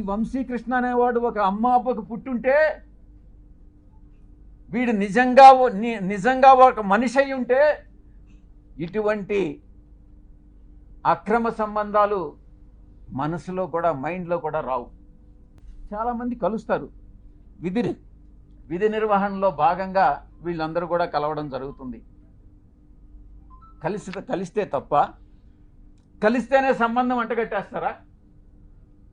ఈ వంశీకృష్ణ అనేవాడు ఒక అమ్మ అబ్బకు పుట్టుంటే వీడు నిజంగా నిజంగా ఒక మనిషి అయి ఉంటే ఇటువంటి అక్రమ సంబంధాలు మనసులో కూడా మైండ్లో కూడా రావు. చాలామంది కలుస్తారు. విధి విధి నిర్వహణలో భాగంగా వీళ్ళందరూ కూడా కలవడం జరుగుతుంది. కలిసి కలిస్తే తప్ప కలిస్తేనే సంబంధం అంటగట్టేస్తారా?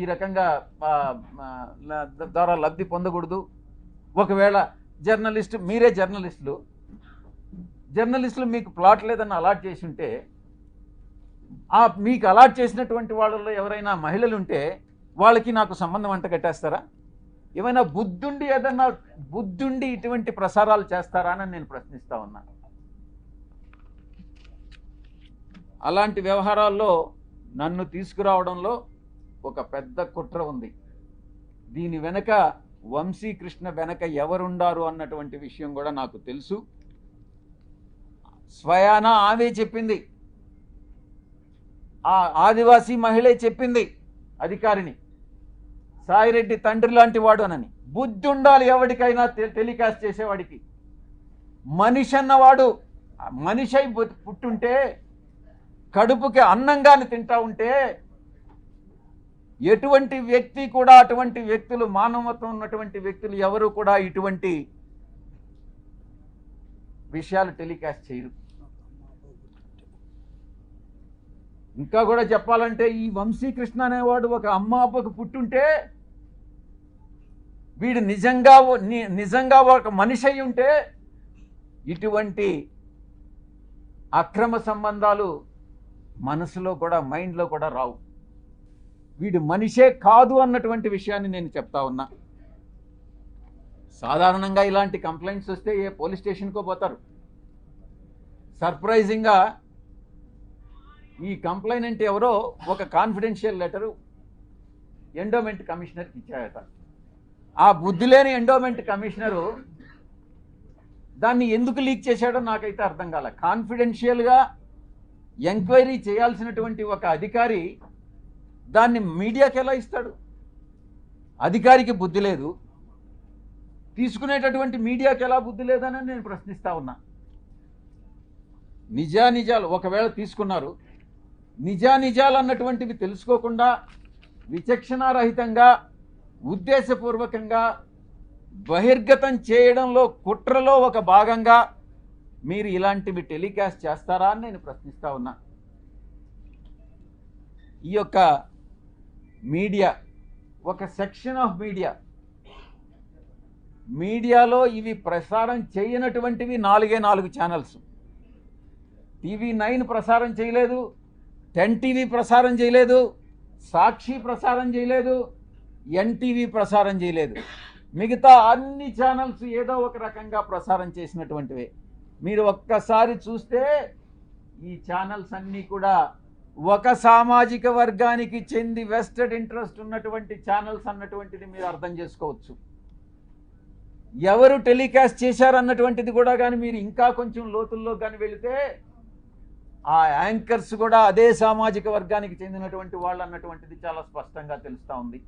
ఈ రకంగా ద్వారా లబ్ధి పొందకూడదు. ఒకవేళ జర్నలిస్ట్ మీరే జర్నలిస్టులు జర్నలిస్టులు మీకు ప్లాట్ లేదని అలాట్ చేసి ఉంటే ఆ మీకు అలాట్ చేసినటువంటి వాళ్ళలో ఎవరైనా మహిళలు ఉంటే వాళ్ళకి నాకు సంబంధం అంట కట్టేస్తారా? ఏమైనా బుద్ధుండి ఏదన్నా బుద్ధుండి ఇటువంటి ప్రసారాలు చేస్తారా అని నేను ప్రశ్నిస్తా ఉన్నాను అలాంటి వ్యవహారాల్లో నన్ను తీసుకురావడంలో ఒక పెద్ద కుట్ర ఉంది. దీని వెనక వంశీకృష్ణ వెనక ఎవరుండారు అన్నటువంటి విషయం కూడా నాకు తెలుసు. స్వయాన ఆమె చెప్పింది. ఆ ఆదివాసీ మహిళే చెప్పింది అధికారిని. సాయిరెడ్డి తండ్రి లాంటి వాడు అనని. బుద్ధి ఉండాలి ఎవరికైనా టెలికాస్ట్ చేసేవాడికి. మనిషి అన్నవాడు మనిషి అయి పుట్టుంటే కడుపుకి అన్నంగాని తింటా ఉంటే ఎటువంటి వ్యక్తి కూడా అటువంటి వ్యక్తులు మానవత్వం ఉన్నటువంటి వ్యక్తులు ఎవరు కూడా ఇటువంటి విషయాలు టెలికాస్ట్ చేయరు. ఇంకా కూడా చెప్పాలంటే ఈ వంశీకృష్ణ అనేవాడు ఒక అమ్మ అబ్బకు పుట్టుంటే వీడు నిజంగా ని- నిజంగా ఒక మనిషి అయి ఉంటే ఇటువంటి అక్రమ సంబంధాలు మనసులో కూడా మైండ్లో కూడా రావు. వీడు మనిషే కాదు అన్నటువంటి విషయాన్ని నేను చెప్తా ఉన్నా. సాధారణంగా ఇలాంటి కంప్లైంట్స్ వస్తే ఏ పోలీస్ స్టేషన్కో పోతారు. సర్ప్రైజింగ్గా ఈ కంప్లైనెంట్ ఎవరో ఒక కాన్ఫిడెన్షియల్ లెటరు ఎండోమెంట్ కమిషనర్కి ఇచ్చాయట ఆ బుద్ధి లేని ఎండోమెంట్ కమిషనరు దాన్ని ఎందుకు లీక్ చేశాడో నాకైతే అర్థం కాల. కాన్ఫిడెన్షియల్గా ఎంక్వైరీ చేయాల్సినటువంటి ఒక అధికారి దాన్ని మీడియాకి ఎలా ఇస్తాడు? అధికారికి బుద్ధి లేదు. తీసుకునేటటువంటి మీడియాకి ఎలా బుద్ధి లేదని నేను ప్రశ్నిస్తా ఉన్నా. నిజానిజాలు ఒకవేళ తీసుకున్నారు నిజానిజాలు అన్నటువంటివి తెలుసుకోకుండా విచక్షణారహితంగా ఉద్దేశపూర్వకంగా బహిర్గతం చేయడంలో కుట్రలో ఒక భాగంగా మీరు ఇలాంటివి టెలికాస్ట్ చేస్తారా అని నేను ప్రశ్నిస్తా ఉన్నా. ఈ యొక్క మీడియా ఒక సెక్షన్ ఆఫ్ మీడియా. మీడియాలో ఇవి ప్రసారం చేయనటువంటివి నాలుగే నాలుగు ఛానల్స్. టీవీ నైన్ ప్రసారం చేయలేదు టెన్ టీవీ ప్రసారం చేయలేదు సాక్షి ప్రసారం చేయలేదు ఎన్టీవీ ప్రసారం చేయలేదు. మిగతా అన్ని ఛానల్స్ ఏదో ఒక రకంగా ప్రసారం చేసినటువంటివే. మీరు ఒక్కసారి చూస్తే ఈ ఛానల్స్ అన్నీ కూడా ఒక సామాజిక వర్గానికి చెంది వెస్టెడ్ ఇంట్రెస్ట్ ఉన్నటువంటి ఛానల్స్ అన్నటువంటిది మీరు అర్థం చేసుకోవచ్చు. ఎవరు టెలికాస్ట్ చేశారన్నటువంటిది కూడా కానీ మీరు ఇంకా కొంచెం లోతుల్లో కానీ వెళితే ఆ యాంకర్స్ కూడా అదే సామాజిక వర్గానికి చెందినటువంటి వాళ్ళు అన్నటువంటిది చాలా స్పష్టంగా తెలుస్తూ ఉంది.